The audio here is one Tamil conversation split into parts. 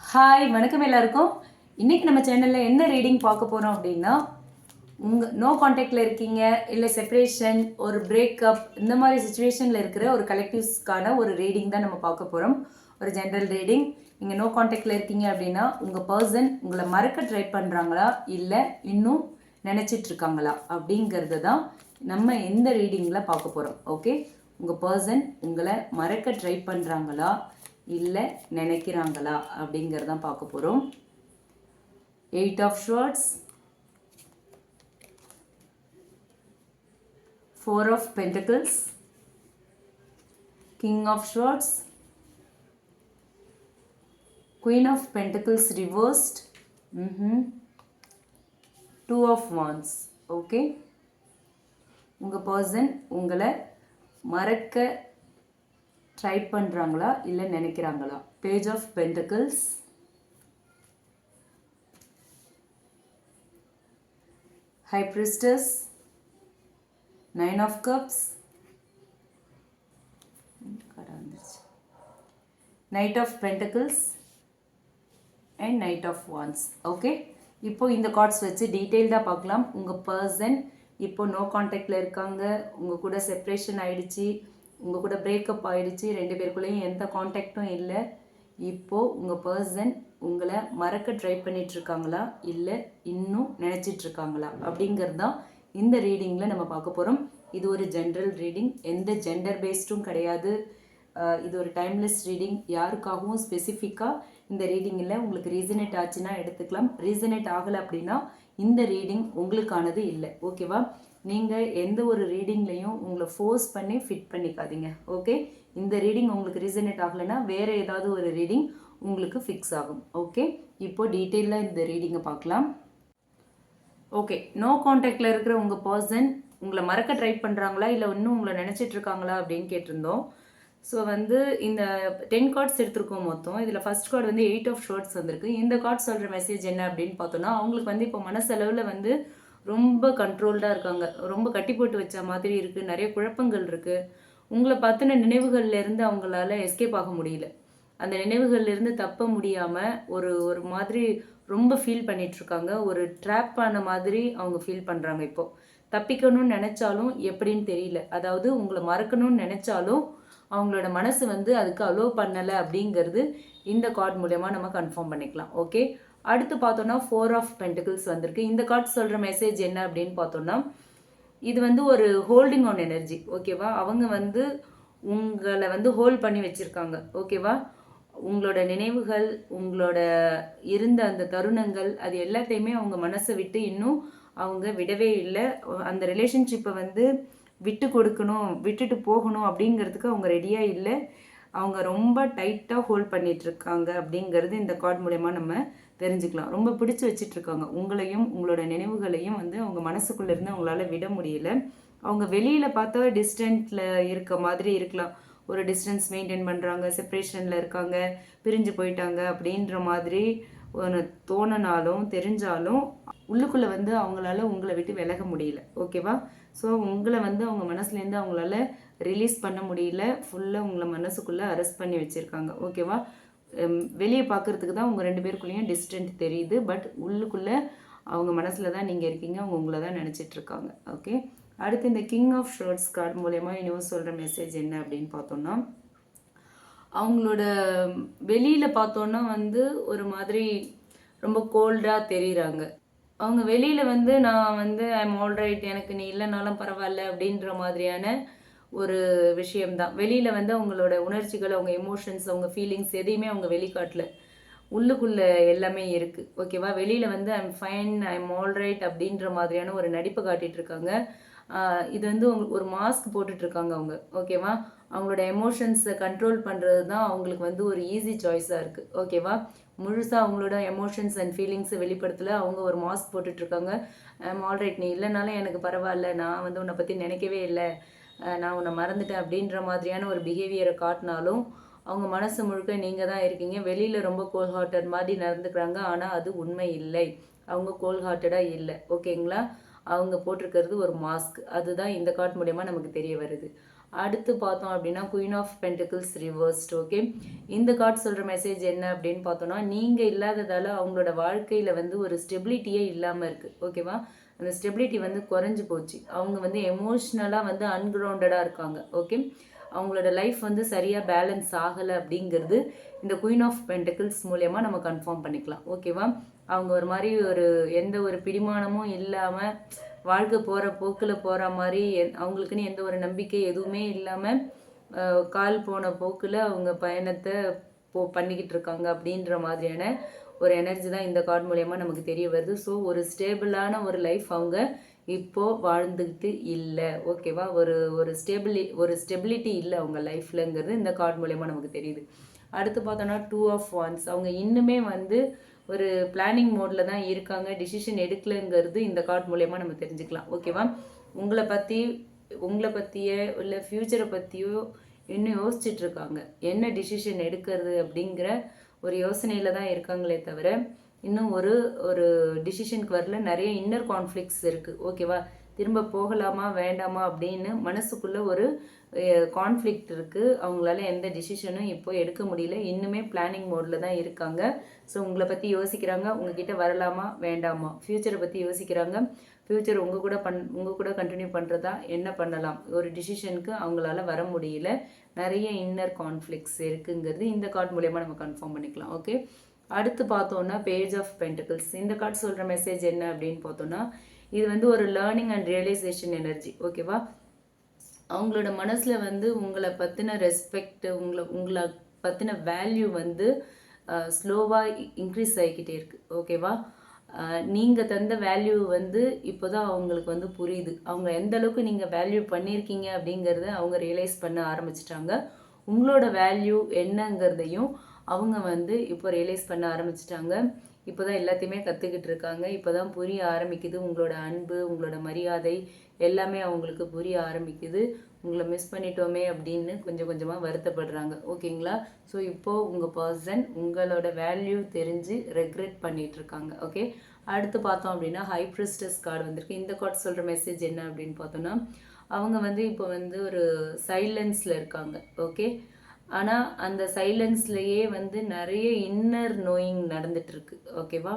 ஹாய் வணக்கம் எல்லாருக்கும். இன்றைக்கி நம்ம சேனலில் என்ன ரீடிங் பார்க்க போகிறோம் அப்படின்னா உங்கள் நோ காண்டாக்டில் இருக்கீங்க இல்லை செப்பரேஷன் ஒரு பிரேக்கப் இந்த மாதிரி சுச்சுவேஷனில் இருக்கிற ஒரு கலெக்டிவ்ஸ்க்கான ஒரு ரீடிங் தான் நம்ம பார்க்க போகிறோம் ஒரு ஜென்ரல் ரீடிங் நீங்கள் நோ காண்டாக்டில் இருக்கீங்க அப்படின்னா உங்கள் பர்சன் உங்களை மறக்க ட்ரை பண்ணுறாங்களா இல்லை இன்னும் நினச்சிட்டு இருக்காங்களா அப்படிங்கிறது தான் நம்ம எந்த ரீடிங்கில் பார்க்க போகிறோம் ஓகே உங்கள் பர்சன் உங்களை மறக்க ட்ரை பண்ணுறாங்களா இல்லை நினைக்கிறாங்களா அப்படிங்கிறதான் பார்க்க போகிறோம் eight of swords four of pentacles king of swords queen of pentacles reversed two of wands okay உங்கள் பர்சன் உங்களை மறக்க ட்ரை பண்ணுறாங்களா இல்லை நினைக்கிறாங்களா? Page of pentacles high priestess nine of cups knight of pentacles and knight of wands okay இப்போது இந்த கார்ட்ஸ் வச்சு டீட்டெயில்டாக பார்க்கலாம். உங்கள் பர்சன் இப்போ நோ காண்டாக்டில் இருக்காங்க. உங்கள் கூட செப்ரேஷன் ஆகிடுச்சி உங்கள் கூட பிரேக்கப் ஆகிடுச்சு ரெண்டு பேருக்குள்ளேயும் எந்த காண்டாக்டும் இல்லை. இப்போது உங்கள் பர்சன் உங்களை மறக்க ட்ரை பண்ணிகிட்ருக்காங்களா இல்லை இன்னும் நினச்சிட்ருக்காங்களா அப்படிங்கிறது தான் இந்த ரீடிங்கில் நம்ம பார்க்க போகிறோம் இது ஒரு ஜென்ரல் ரீடிங் எந்த ஜெண்டர் பேஸ்டும் கிடையாது. இது ஒரு டைம்லெஸ் ரீடிங் யாருக்காகவும் ஸ்பெசிஃபிக்காக இந்த ரீடிங்கில் உங்களுக்கு ரீசனேட் ஆச்சுன்னா எடுத்துக்கலாம். ரீசனேட் ஆகலை அப்படின்னா இந்த ரீடிங் உங்களுக்கானது இல்லை. ஓகேவா நீங்கள் எந்த ஒரு ரீடிங்லையும் உங்களை ஃபோர்ஸ் பண்ணி ஃபிட் பண்ணிக்காதீங்க ஓகே இந்த ரீடிங் உங்களுக்கு ரீசனேட் ஆகலைன்னா வேறு ஏதாவது ஒரு ரீடிங் உங்களுக்கு ஃபிக்ஸ் ஆகும் ஓகே இப்போ டீட்டெயிலாக இந்த ரீடிங்கை பார்க்கலாம். ஓகே நோ காண்டாக்டில் இருக்கிற உங்கள் பர்சன் உங்களை மறக்க ட்ரை பண்ணுறாங்களா இல்லை இன்னும் உங்களை நினச்சிட்டு இருக்காங்களா? அப்படின்னு கேட்டிருந்தோம். ஸோ வந்து இந்த டென் கார்ட்ஸ் எடுத்திருக்கோம் மொத்தம். இதில் ஃபஸ்ட் கார்டு வந்து எயிட் ஆஃப் ஷோர்ட்ஸ் வந்திருக்கு. இந்த கார்டு சொல்கிற மெசேஜ் என்ன அப்படின்னு பார்த்தோன்னா அவங்களுக்கு வந்து இப்போ மனசளவில் வந்து ரொம்ப கண்ட்ரோல்டாக இருக்காங்க. ரொம்ப கட்டி போட்டு வச்ச மாதிரி இருக்குது நிறைய குழப்பங்கள் இருக்குது உங்களை பற்றின நினைவுகள்லேருந்து அவங்களால எஸ்கேப் ஆக முடியல. அந்த நினைவுகள்லேருந்து தப்ப முடியாமல் ஒரு ஒரு மாதிரி ரொம்ப ஃபீல் பண்ணிகிட்ருக்காங்க ஒரு ட்ராப் ஆன மாதிரி அவங்க ஃபீல் பண்ணுறாங்க இப்போது தப்பிக்கணும்னு நினச்சாலும் எப்படின்னு தெரியல. அதாவது உங்களை மறக்கணும்னு நினச்சாலும் அவங்களோட மனசு வந்து அதுக்கு அலோவ் பண்ணலை அப்படிங்கிறது இந்த கார்டு மூலயமா நம்ம கன்ஃபார்ம் பண்ணிக்கலாம். ஓகே அடுத்து பார்த்தோன்னா ஃபோர் ஆஃப் பென்டிகிள்ஸ் வந்திருக்கு. இந்த கார்டு சொல்கிற மெசேஜ் என்ன அப்படின்னு பார்த்தோன்னா இது வந்து ஒரு ஹோல்டிங் ஆன் எனர்ஜி ஓகேவா அவங்க வந்து உங்களை வந்து ஹோல்ட் பண்ணி வச்சுருக்காங்க ஓகேவா உங்களோட நினைவுகள் உங்களோட இருந்த அந்த தருணங்கள் அது எல்லாத்தையுமே அவங்க மனசை விட்டு இன்னும் அவங்க விடவே இல்லை. அந்த ரிலேஷன்ஷிப்பை வந்து விட்டு கொடுக்கணும் விட்டுட்டு போகணும் அப்படிங்கிறதுக்கு அவங்க ரெடியாக இல்லை. அவங்க ரொம்ப டைட்டாக ஹோல்ட் பண்ணிகிட்ருக்காங்க அப்படிங்கிறது இந்த கார்டு மூலயமா நம்ம தெரிஞ்சுக்கலாம். ரொம்ப பிடிச்சி வச்சிட்ருக்காங்க. உங்களையும் உங்களோட நினைவுகளையும் வந்து அவங்க மனசுக்குள்ளேருந்து அவங்களால விட முடியல. அவங்க வெளியில் பார்த்தா டிஸ்டன்ட்டில் இருக்க மாதிரி இருக்கலாம். ஒரு டிஸ்டன்ஸ் மெயின்டைன் பண்ணுறாங்க செப்ரேஷனில் இருக்காங்க பிரிஞ்சு போயிட்டாங்க அப்படின்ற மாதிரி ஒன்று தோணினாலும் தெரிஞ்சாலும் உள்ளுக்குள்ளே வந்து அவங்களால உங்களை விட்டு விலக முடியல. ஓகேவா ஸோ உங்களை வந்து அவங்க மனசுலேருந்து அவங்களால ரிலீஸ் பண்ண முடியல. ஃபுல்லாக உங்களை மனசுக்குள்ளே அரெஸ்ட் பண்ணி வச்சுருக்காங்க. ஓகேவா வெளியே பார்க்குறதுக்கு தான் உங்கள் ரெண்டு பேருக்குள்ளேயும் டிஸ்டன்ட் தெரியுது. பட் உள்ளுக்குள்ளே அவங்க மனசில் தான் நீங்கள் இருக்கீங்க. அவங்க உங்களை தான் நினச்சிட்ருக்காங்க ஓகே அடுத்து இந்த கிங் ஆஃப் ஷர்ட்ஸ் கார்டு மூலயமா இன்னும் சொல்கிற மெசேஜ் என்ன அப்படின்னு பார்த்தோன்னா அவங்களோட வெளியில் பார்த்தோன்னா வந்து ஒரு மாதிரி ரொம்ப கோல்டாக தெரிகிறாங்க அவங்க வெளியில் வந்து நான் வந்து ஐம் ஆல்ரைட் எனக்கு நீ இல்லைனாலும் பரவாயில்ல. அப்படின்ற மாதிரியான ஒரு விஷயம்தான். வெளியில் வந்து அவங்களோட உணர்ச்சிகள் அவங்க எமோஷன்ஸ் அவங்க ஃபீலிங்ஸ் எதையுமே அவங்க வெளிக்காட்டல. உள்ளுக்குள்ளே எல்லாமே இருக்குது ஓகேவா வெளியில் வந்து ஐம் ஃபைன் ஐம் ஆல்ரைட் அப்படின்ற மாதிரியான ஒரு நடிப்பை காட்டிட்டு இருக்காங்க. இது வந்து ஒரு மாஸ்க் போட்டுட்ருக்காங்க அவங்க. ஓகேவா அவங்களோட எமோஷன்ஸை கண்ட்ரோல் பண்ணுறது தான் அவங்களுக்கு வந்து ஒரு ஈஸி சாய்ஸாக இருக்குது ஓகேவா முழுசாக அவங்களோட எமோஷன்ஸ் அண்ட் ஃபீலிங்ஸை வெளிப்படுத்தல அவங்க ஒரு மாஸ்க் போட்டுட்ருக்காங்க ஐம் ஆல்ரைட் நீ இல்லைனாலும் எனக்கு பரவாயில்ல. நான் வந்து உன்னை பற்றி நினைக்கவே இல்லை. நான் உன்னை மறந்துட்டேன் அப்படின்ற மாதிரியான ஒரு பிஹேவியரை காட்டினாலும் அவங்க மனசு முழுக்க நீங்கள் தான் இருக்கீங்க. வெளியில் ரொம்ப கோல் ஹார்ட்டட் மாதிரி நடந்துக்கிறாங்க. ஆனால் அது உண்மை இல்லை. அவங்க கோல் ஹார்ட்டடாக இல்லை. ஓகேங்களா அவங்க போட்டிருக்கிறது ஒரு மாஸ்க் அதுதான் இந்த கார்ட் மூலயமா நமக்கு தெரிய வருது. அடுத்து பார்த்தோம் அப்படின்னா queen of pentacles reversed okay இந்த கார்டு சொல்கிற மெசேஜ் என்ன அப்படின்னு பார்த்தோன்னா நீங்கள் இல்லாததால் அவங்களோட வாழ்க்கையில் வந்து ஒரு ஸ்டெபிலிட்டியே இல்லாமல் இருக்குது ஓகேவா அந்த ஸ்டெபிலிட்டி வந்து குறைஞ்சி போச்சு. அவங்க வந்து எமோஷ்னலாக வந்து அன்கிரவுண்டடாக இருக்காங்க. ஓகே அவங்களோட லைஃப் வந்து சரியாக பேலன்ஸ் ஆகலை அப்படிங்கிறது இந்த குயின் ஆஃப் பென்டக்கிள்ஸ் மூலயமா நம்ம கன்ஃபார்ம் பண்ணிக்கலாம். ஓகேவா அவங்க ஒரு மாதிரி ஒரு எந்த ஒரு பிடிமானமும் இல்லாமல் வாழ்க்கை போகிற போக்கில் போகிற மாதிரி என்- அவங்களுக்குன்னு எந்த ஒரு நம்பிக்கை எதுவுமே இல்லாமல் கால் போன போக்கில் அவங்க பயணத்தை போ பண்ணிக்கிட்டு இருக்காங்க அப்படின்ற மாதிரியான ஒரு எனர்ஜி தான் இந்த கார்டு மூலயமா நமக்கு தெரிய வருது. ஸோ ஒரு ஸ்டேபிளான ஒரு லைஃப் அவங்க இப்போ வாழ்ந்துக்கிட்டு இல்லை. ஓகேவா ஒரு ஒரு ஸ்டேபிளி ஒரு ஸ்டெபிலிட்டி இல்லை அவங்க லைஃப்லங்கிறது இந்த கார்டு மூலயமா நமக்கு தெரியுது. அடுத்து பார்த்தோன்னா டூ ஆஃப் ஒன்ஸ் அவங்க இன்னுமே வந்து ஒரு பிளானிங் மோடில் தான் இருக்காங்க. டிசிஷன் எடுக்கலைங்கிறது இந்த கார்டு மூலயமா நம்ம தெரிஞ்சுக்கலாம். ஓகேவா உங்களை பற்றி உங்களை பற்றிய இல்லை ஃப்யூச்சரை பற்றியோ இன்னும் யோசிச்சுட்டு இருக்காங்க. என்ன டிசிஷன் எடுக்கிறது அப்படிங்கிற ஒரு யோசனையில் தான் இருக்காங்களே தவிர இன்னும் ஒரு ஒரு டிசிஷனுக்கு வரல. நிறைய இன்னர் கான்ஃப்ளிக்ஸ் இருக்குது ஓகேவா திரும்ப போகலாமா? வேண்டாமா? அப்படின்னு மனசுக்குள்ளே ஒரு கான்ஃப்ளிக்ட் இருக்குது அவங்களால எந்த டிசிஷனும் இப்போ எடுக்க முடியல. இன்னுமே பிளானிங் மோடில் தான் இருக்காங்க. ஸோ உங்களை பற்றி யோசிக்கிறாங்க. உங்ககிட்ட வரலாமா? வேண்டாமா? ஃப்யூச்சரை பற்றி யோசிக்கிறாங்க. ஃப்யூச்சர் உங்கள் கூட பண் உங்கள் கூட கண்டினியூ பண்ணுறதா என்ன பண்ணலாம்? ஒரு டிசிஷனுக்கு அவங்களால வர முடியல. நிறைய இன்னர் கான்ஃப்ளிக்ஸ் இருக்குங்கிறது இந்த கார்டு மூலயமா நம்ம கன்ஃபார்ம் பண்ணிக்கலாம். ஓகே அடுத்து பார்த்தோன்னா பேஜ் ஆஃப் பென்டிகல்ஸ் இந்த கார்டு சொல்கிற மெசேஜ் என்ன அப்படின்னு பார்த்தோன்னா இது வந்து ஒரு லேர்னிங் அண்ட் ரியலைசேஷன் எனர்ஜி ஓகேவா அவங்களோட மனசில் வந்து உங்களை பற்றின ரெஸ்பெக்ட் உங்களை உங்களை பற்றின வேல்யூ வந்து ஸ்லோவாக இன்க்ரீஸ் ஆகிக்கிட்டே இருக்குது ஓகேவா நீங்கள் தந்த வேல்யூ வந்து இப்போ தான் அவங்களுக்கு வந்து புரியுது. அவங்க எந்த அளவுக்கு நீங்கள் வேல்யூ பண்ணியிருக்கீங்க அப்படிங்கிறத அவங்க ரியலைஸ் பண்ண ஆரம்பிச்சிட்டாங்க. உங்களோட வேல்யூ என்னங்கிறதையும் அவங்க வந்து இப்போ ரியலைஸ் பண்ண ஆரம்பிச்சிட்டாங்க. இப்போ தான் எல்லாத்தையுமே கற்றுக்கிட்டு இருக்காங்க. இப்போ தான் புரிய ஆரம்பிக்குது உங்களோட அன்பு உங்களோட மரியாதை எல்லாமே அவங்களுக்கு புரிய ஆரம்பிக்குது. உங்களை மிஸ் பண்ணிட்டோமே அப்படின்னு கொஞ்சம் கொஞ்சமாக வருத்தப்படுறாங்க. ஓகேங்களா? ஸோ இப்போது உங்கள் பர்சன் உங்களோட வேல்யூ தெரிஞ்சு ரெக்ரெட் பண்ணிகிட்ருக்காங்க ஓகே அடுத்து பார்த்தோம் அப்படின்னா ஹைப்ரிஸ்டஸ் கார்டு வந்திருக்கு. இந்த கார்டு சொல்கிற மெசேஜ் என்ன அப்படின்னு பார்த்தோன்னா அவங்க வந்து இப்போ வந்து ஒரு சைலன்ஸில் இருக்காங்க. ஓகே ஆனால் அந்த சைலன்ஸ்லேயே வந்து நிறைய இன்னர் நோயிங் நடந்துகிட்ருக்கு ஓகேவா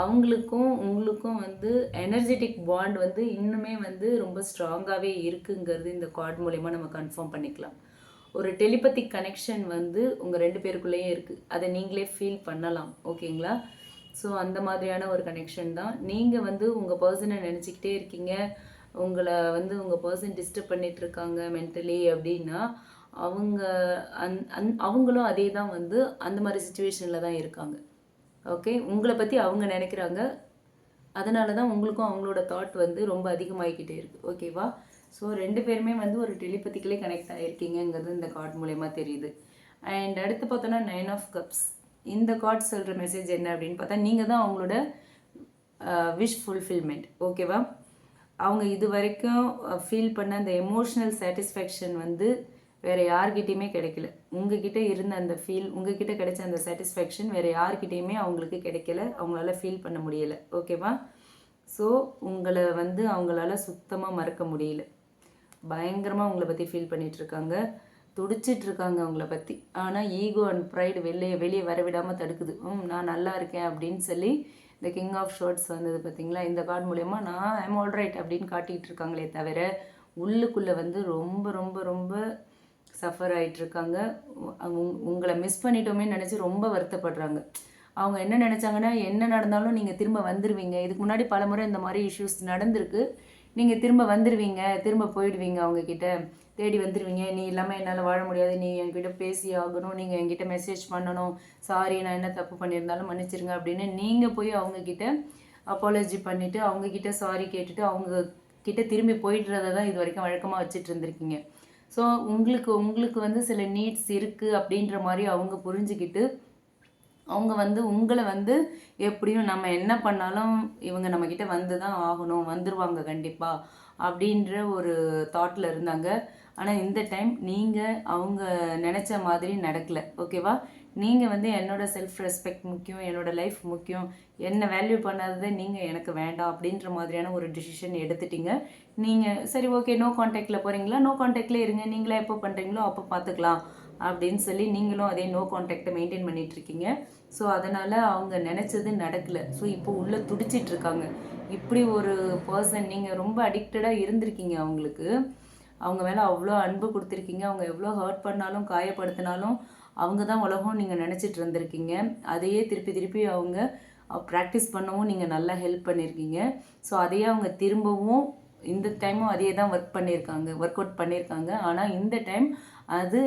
அவங்களுக்கும் உங்களுக்கும் வந்து எனர்ஜெட்டிக் பாண்ட் வந்து இன்னுமே வந்து ரொம்ப ஸ்ட்ராங்காகவே இருக்குங்கிறது இந்த கார்டு மூலயமா நம்ம கன்ஃபார்ம் பண்ணிக்கலாம். ஒரு டெலிபத்திக் கனெக்ஷன் வந்து உங்கள் ரெண்டு பேருக்குள்ளேயும் இருக்குது அதை நீங்களே ஃபீல் பண்ணலாம் ஓகேங்களா? ஸோ அந்த மாதிரியான ஒரு கனெக்ஷன் தான். நீங்கள் வந்து உங்கள் பர்சனை நினச்சிக்கிட்டே இருக்கீங்க. உங்களை வந்து உங்கள் பர்சன் டிஸ்டர்ப் பண்ணிகிட்ருக்காங்க இருக்காங்க மென்டலி அப்படின்னா அவங்க அந் அந் அவங்களும் அதே தான் வந்து அந்த மாதிரி சுச்சுவேஷனில் தான் இருக்காங்க. ஓகே உங்களை பற்றி அவங்க நினைக்கிறாங்க. அதனால தான் உங்களுக்கும் அவங்களோட தாட் வந்து ரொம்ப அதிகமாகிக்கிட்டே இருக்குது ஓகேவா ஸோ ரெண்டு பேருமே வந்து ஒரு டெலிபத்திக்கலே கனெக்ட் ஆகிருக்கீங்கங்கிறது இந்த கார்டு மூலயமா தெரியுது. அண்ட் அடுத்து பார்த்தோன்னா நைன் ஆஃப் கப்ஸ் இந்த கார்டு சொல்கிற மெசேஜ் என்ன அப்படின்னு பார்த்தா நீங்கள் தான் அவங்களோட விஷ் ஃபுல்ஃபில்மெண்ட் ஓகேவா அவங்க இது வரைக்கும் ஃபீல் பண்ண அந்த எமோஷ்னல் சாட்டிஸ்ஃபேக்ஷன் வந்து வேறு யார்கிட்டயுமே கிடைக்கல. உங்ககிட்ட இருந்த அந்த ஃபீல் உங்ககிட்ட கிடைச்ச அந்த சாட்டிஸ்ஃபேக்ஷன் வேறு யார்கிட்டயுமே அவங்களுக்கு கிடைக்கல. அவங்களால ஃபீல் பண்ண முடியலை. ஓகேவா ஸோ உங்களை வந்து அவங்களால சுத்தமாக மறக்க முடியல. பயங்கரமாக உங்களை பற்றி ஃபீல் பண்ணிகிட்ருக்காங்க இருக்காங்க. அவங்கள பற்றி ஆனால் ஈகோ அண்ட் ப்ரைடு வெளியே வெளியே வரவிடாமல் தடுக்குது. ம் நான் நல்லா இருக்கேன் அப்படின்னு சொல்லி இந்த கிங் ஆஃப் ஷர்ட்ஸ் வந்தது பார்த்தீங்களா இந்த கார்டு மூலயமா நான் ஐம் ஆல்ரைட் அப்படின்னு காட்டிகிட்டு இருக்காங்களே தவிர உள்ளுக்குள்ளே வந்து ரொம்ப ரொம்ப ரொம்ப சஃபர் ஆகிட்டுருக்காங்க உங்- உங்களை மிஸ் பண்ணிட்டோமே நினச்சி ரொம்ப வருத்தப்படுறாங்க. அவங்க என்ன நினச்சாங்கன்னா என்ன நடந்தாலும் நீங்கள் திரும்ப வந்துடுவீங்க இதுக்கு முன்னாடி பல முறை இந்த மாதிரி இஷ்யூஸ் நடந்திருக்கு. நீங்கள் திரும்ப வந்துடுவீங்க திரும்ப போயிடுவீங்க அவங்கக்கிட்ட தேடி வந்துடுவீங்க நீ இல்லாமல் என்னால் வாழ முடியாது. நீ என்கிட்ட பேசி ஆகணும். நீங்கள் என்கிட்ட மெசேஜ் பண்ணணும். சாரி நான் என்ன தப்பு பண்ணியிருந்தாலும் மன்னிச்சிருங்க அப்படின்னு நீங்கள் போய் அவங்கக்கிட்ட அப்பாலஜி பண்ணிவிட்டு அவங்கக்கிட்ட சாரி கேட்டுட்டு அவங்க கிட்ட திரும்பி போயிடுறத தான் இது வரைக்கும் வழக்கமாக வச்சுட்டு இருந்திருக்கீங்க. ஸோ உங்களுக்கு உங்களுக்கு வந்து சில நீட்ஸ் இருக்குது அப்படின்ற மாதிரி அவங்க புரிஞ்சுக்கிட்டு அவங்க வந்து உங்களை வந்து எப்படியும் நம்ம என்ன பண்ணாலும் இவங்க நம்மக்கிட்ட வந்து தான் ஆகணும் வந்துடுவாங்க கண்டிப்பாக அப்படின்ற ஒரு தாட்டில் இருந்தாங்க. ஆனால் இந்த டைம் நீங்கள் அவங்க நினச்ச மாதிரி நடக்கலை. ஓகேவா நீங்கள் வந்து என்னோட செல்ஃப் ரெஸ்பெக்ட் முக்கியம் என்னோடய லைஃப் முக்கியம் என்ன வேல்யூ பண்ணாதது நீங்கள் எனக்கு வேண்டாம் அப்படின்ற மாதிரியான ஒரு டிசிஷன் எடுத்துட்டீங்க. நீங்கள் சரி ஓகே நோ காண்டாக்டில் போகிறீங்களா நோ காண்டாக்டில் இருங்க. நீங்களே எப்போ பண்ணுறீங்களோ அப்போ பார்த்துக்கலாம் அப்படின்னு சொல்லி நீங்களும் அதே நோ காண்டாக்டை மெயின்டைன் பண்ணிகிட்ருக்கீங்க இருக்கீங்க. ஸோ அதனால் அவங்க நினச்சது நடக்கலை. ஸோ இப்போ உள்ளே துடிச்சிட்டு இருக்காங்க. இப்படி ஒரு பர்சன் நீங்கள் ரொம்ப அடிக்டடாக இருந்திருக்கீங்க அவங்களுக்கு. அவங்க மேலே அவ்வளோ அன்பு கொடுத்துருக்கீங்க. அவங்க எவ்வளோ ஹர்ட் பண்ணாலும் காயப்படுத்தினாலும் அவங்க தான் உலகம் நீங்கள் நினச்சிட்டு இருந்திருக்கீங்க. அதையே திருப்பி திருப்பி அவங்க ப்ராக்டிஸ் பண்ணவும் நீங்கள் நல்லா ஹெல்ப் பண்ணியிருக்கீங்க ஸோ அதையே அவங்க திரும்பவும் இந்த டைமும் அதே தான் ஒர்க் பண்ணியிருக்காங்க ஒர்க் அவுட் பண்ணியிருக்காங்க ஆனால் இந்த டைம் அது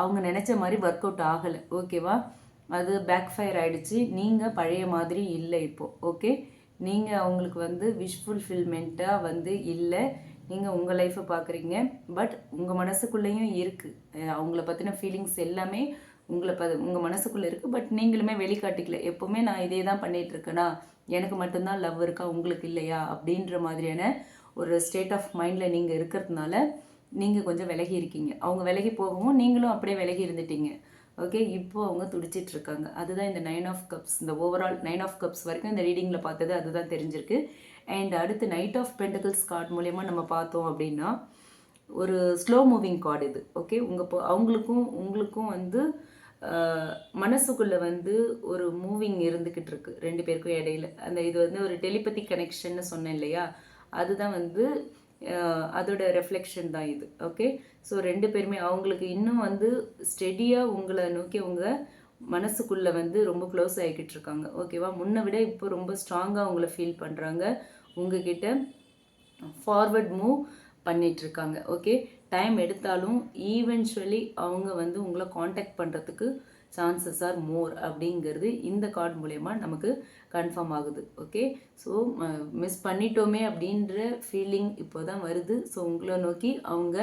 அவங்க நினச்ச மாதிரி ஒர்க் அவுட் ஆகலை. ஓகேவா அது பேக் ஃபயர் ஆகிடுச்சு நீங்கள் பழைய மாதிரி இல்லை இப்போது ஓகே நீங்கள் அவங்களுக்கு வந்து விஷ் ஃபுல்ஃபில்மெண்ட்டாக வந்து இல்லை. நீங்கள் உங்கள் லைஃப்பை பார்க்குறீங்க பட் உங்கள் மனசுக்குள்ளேயும் இருக்குது அவங்கள பற்றின ஃபீலிங்ஸ் எல்லாமே உங்களை ப உங்கள் மனசுக்குள்ளே இருக்குது பட் நீங்களுமே வெளிக்காட்டிக்கல. எப்போவுமே நான் இதே தான் பண்ணிகிட்ருக்கேனா எனக்கு மட்டும்தான் லவ் இருக்கா? உங்களுக்கு இல்லையா? அப்படின்ற மாதிரியான ஒரு ஸ்டேட் ஆஃப் மைண்டில் நீங்கள் இருக்கிறதுனால நீங்கள் கொஞ்சம் விலகி இருக்கீங்க. அவங்க விலகி போகவும் நீங்களும் அப்படியே விலகி இருந்துட்டீங்க. ஓகே இப்போ அவங்க துடிச்சிட்டு இருக்காங்க. அதுதான் இந்த நைன் ஆஃப் கப்ஸ் இந்த ஓவரால் நைன் ஆஃப் கப்ஸ் வரைக்கும் இந்த ரீடிங்கில் பார்த்தது. அதுதான் தெரிஞ்சிருக்கு. அண்ட் அடுத்து நைட் ஆஃப் பென்டகிள்ஸ் கார்டு மூலயமா நம்ம பார்த்தோம் அப்படின்னா ஒரு ஸ்லோ மூவிங் கார்டு இது ஓகே உங்கள் இப்போ அவங்களுக்கும் உங்களுக்கும் வந்து மனசுக்குள்ளே வந்து ஒரு மூவிங் இருந்துக்கிட்டு இருக்கு ரெண்டு பேருக்கும் இடையில. அந்த இது வந்து ஒரு டெலிபதி கனெக்ஷன்னு சொன்னேன் இல்லையா? அதுதான் வந்து அதோட ரெஃப்ளெக்ஷன் தான் இது ஓகே ஸோ ரெண்டு பேருமே அவங்களுக்கு இன்னும் வந்து ஸ்டெடியாக உங்களை நோக்கி அவங்க மனசுக்குள்ளே வந்து ரொம்ப க்ளோஸ் ஆகிக்கிட்டு இருக்காங்க ஓகேவா முன்னை விட இப்போ ரொம்ப ஸ்ட்ராங்காக அவங்கள ஃபீல் பண்ணுறாங்க உங்ககிட்ட ஃபார்வர்ட் மூவ் பண்ணிகிட்ருக்காங்க ஓகே டைம் எடுத்தாலும் ஈவென்ச்சுவலி அவங்க வந்து உங்களை காண்டாக்ட் பண்ணுறதுக்கு சான்சஸ் ஆர் மோர் அப்படிங்கிறது இந்த கார்டு மூலயமா நமக்கு கன்ஃபார்ம் ஆகுது. ஓகே ஸோ மிஸ் பண்ணிட்டோமே அப்படின்ற ஃபீலிங் இப்போ தான் வருது. ஸோ உங்களை நோக்கி அவங்க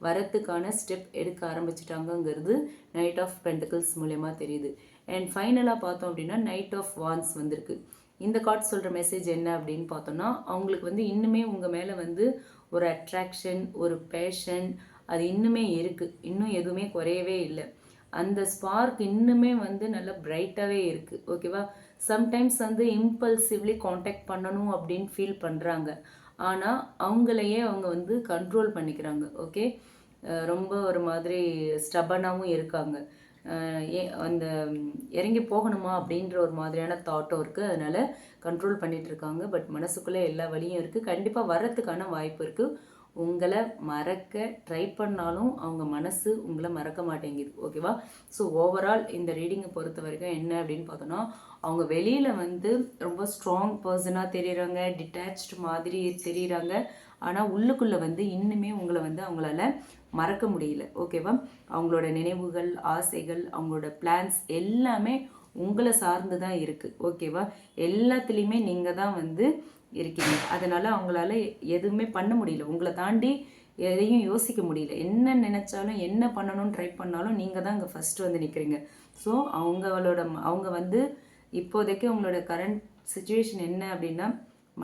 வரத்துக்கான ஸ்டெப் எடுக்க ஆரம்பிச்சிட்டாங்கங்கிறது நைட் ஆஃப் பென்டிகல்ஸ் மூலயமா தெரியுது. அண்ட் ஃபைனலாக பார்த்தோம் அப்படின்னா நைட் ஆஃப் வான்ஸ் வந்திருக்கு. இந்த கார்ட் சொல்கிற மெசேஜ் என்ன அப்படின்னு பார்த்தோன்னா அவங்களுக்கு வந்து இன்னுமே உங்கள் மேலே வந்து ஒரு அட்ராக்ஷன் ஒரு பேஷன் அது இன்னுமே இருக்குது இன்னும் எதுவுமே குறையவே இல்லை. அந்த ஸ்பார்க் இன்னுமே வந்து நல்லா பிரைட்டாகவே இருக்குது ஓகேவா சம்டைம்ஸ் வந்து இம்பல்சிவ்லி காண்டாக்ட் பண்ணணும் அப்படின்னு ஃபீல் பண்ணுறாங்க ஆனால் அவங்களையே அவங்க வந்து கண்ட்ரோல் பண்ணிக்கிறாங்க ஓகே ரொம்ப ஒரு மாதிரி ஸ்டபனாகவும் இருக்காங்க. ஏ அந்த இறங்கி போகணுமா அப்படின்ற ஒரு மாதிரியான தாட்டும் இருக்குது அதனால் கண்ட்ரோல் பண்ணிகிட்ருக்காங்க பட் மனசுக்குள்ளே எல்லா வழியும் இருக்குது கண்டிப்பாக வர்றதுக்கான வாய்ப்பு இருக்குது உங்களை மறக்க ட்ரை பண்ணாலும் அவங்க மனசு உங்களை மறக்க மாட்டேங்குது ஓகேவா ஸோ ஓவரால் இந்த ரீடிங்கை பொறுத்த வரைக்கும் என்ன அப்படின்னு பார்த்தோன்னா அவங்க வெளியில் வந்து ரொம்ப ஸ்ட்ராங் பர்சனாக தெரியுறாங்க டிட்டாச்டு மாதிரி தெரியுறாங்க. ஆனால் உள்ளுக்குள்ளே வந்து இன்னுமே உங்களை வந்து அவங்களால மறக்க முடியல ஓகேவா அவங்களோட நினைவுகள் ஆசைகள் அவங்களோட பிளான்ஸ் எல்லாமே உங்களை சார்ந்து தான் இருக்குது ஓகேவா எல்லாத்துலேயுமே நீங்கள் தான் வந்து இருக்கீங்க அதனால் அவங்களால எதுவுமே பண்ண முடியல. உங்களை தாண்டி எதையும் யோசிக்க முடியல. என்ன நினச்சாலும் என்ன பண்ணணும்னு ட்ரை பண்ணாலும் நீங்கள் தான் அங்கே ஃபஸ்ட்டு வந்து நிற்கிறீங்க ஸோ அவங்களோட அவங்க வந்து இப்போதைக்கு அவங்களோட கரண்ட் சுச்சுவேஷன் என்ன அப்படின்னா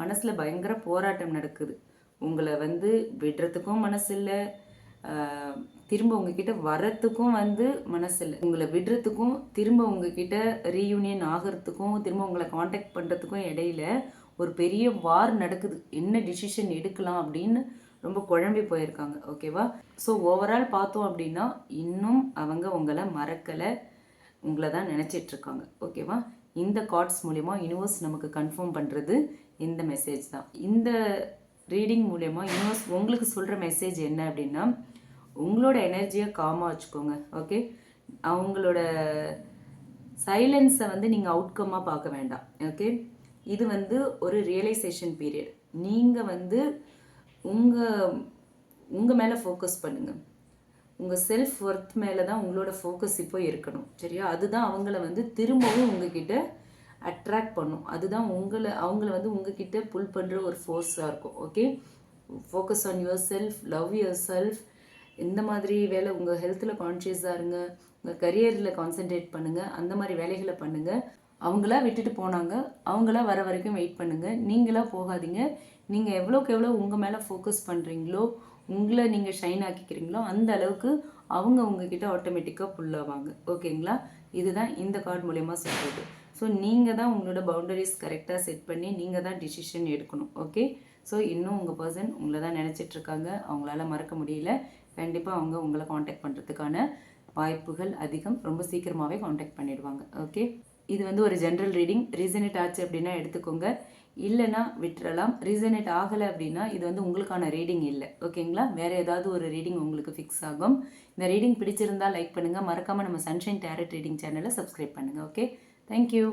மனசில் பயங்கர போராட்டம் நடக்குது. உங்களை வந்து விடுறதுக்கும் மனசில்லை திரும்ப உங்ககிட்ட வரத்துக்கும் வந்து மனசு உங்களை விடுறதுக்கும் திரும்ப உங்ககிட்ட ரீயூனியன் ஆகிறதுக்கும் திரும்ப உங்களை காண்டாக்ட் பண்ணுறதுக்கும் இடையில ஒரு பெரிய வார் நடக்குது. என்ன டிசிஷன் எடுக்கலாம் அப்படின்னு ரொம்ப குழம்பி போயிருக்காங்க. ஓகேவா ஸோ ஓவரால் பார்த்தோம் அப்படின்னா இன்னும் அவங்க உங்களை மறக்கலை. உங்களை தான் நினச்சிட்ருக்காங்க ஓகேவா இந்த கார்ட்ஸ் மூலயமா யூனிவர்ஸ் நமக்கு கன்ஃபார்ம் பண்ணுறது இந்த மெசேஜ் தான். இந்த ரீடிங் மூலயமா யூனிவர்ஸ் உங்களுக்கு சொல்கிற மெசேஜ் என்ன அப்படின்னா உங்களோட எனர்ஜியை காமாக வச்சுக்கோங்க. ஓகே அவங்களோட சைலன்ஸை வந்து நீங்கள் அவுட்கம்மாக பார்க்க வேண்டாம். ஓகே இது வந்து ஒரு ரியலைசேஷன் பீரியட் நீங்கள் வந்து உங்கள் உங்கள் மேலே ஃபோக்கஸ் பண்ணுங்கள் உங்கள் செல்ஃப் ஒர்த் மேலே தான் உங்களோட ஃபோக்கஸ் இப்போ இருக்கணும். சரியா? அதுதான் அவங்கள வந்து திரும்பவும் உங்ககிட்ட அட்ராக்ட் பண்ணும். அதுதான் உங்களை அவங்கள வந்து உங்ககிட்ட புல் பண்ணுற ஒரு ஃபோர்ஸாக இருக்கும். Okay focus on yourself love yourself இந்த மாதிரி வேலை உங்கள் ஹெல்த்தில் கான்ஷியஸாக இருங்க. உங்கள் கரியரில் கான்சென்ட்ரேட் பண்ணுங்கள் அந்த மாதிரி வேலைகளை பண்ணுங்கள் அவங்களா விட்டுட்டு போனாங்க. அவங்களா வர வரைக்கும் வெயிட் பண்ணுங்கள் நீங்களாக போகாதீங்க. நீங்கள் எவ்வளோக்கு எவ்வளோ உங்கள் மேலே ஃபோக்கஸ் பண்ணுறீங்களோ உங்களை நீங்கள் ஷைன் ஆக்கிக்கிறீங்களோ அந்த அளவுக்கு அவங்க உங்ககிட்ட ஆட்டோமேட்டிக்காக புல்லாவாங்க ஓகேங்களா இதுதான் இந்த கார்டு மூலயமா சொல்கிறது ஸோ நீங்கள் தான் உங்களோட பவுண்டரிஸ் கரெக்டாக செட் பண்ணி நீங்கள் தான் டிசிஷன் எடுக்கணும். ஓகே ஸோ இன்னும் உங்கள் பர்சன் உங்களை தான் நினச்சிட்ருக்காங்க அவங்களால மறக்க முடியல. கண்டிப்பாக அவங்க உங்களை காண்டாக்ட் பண்ணுறதுக்கான வாய்ப்புகள் அதிகம். ரொம்ப சீக்கிரமாகவே காண்டாக்ட் பண்ணிடுவாங்க. ஓகே இது வந்து ஒரு ஜென்ரல் ரீடிங் ரீசனேட் ஆச்சு அப்படின்னா எடுத்துக்கோங்க. இல்லைன்னா விட்டுறலாம். ரீசனேட் ஆகலை அப்படின்னா இது வந்து உங்களுக்கான ரீடிங் இல்லை. ஓகேங்களா? வேறு ஏதாவது ஒரு ரீடிங் உங்களுக்கு ஃபிக்ஸ் ஆகும். இந்த ரீடிங் பிடிச்சிருந்தால் லைக் பண்ணுங்கள் மறக்காமல் நம்ம சன்ஷைன் டேரட் ரீடிங் சேனலை சப்ஸ்கிரைப் பண்ணுங்கள் ஓகே தேங்க்யூ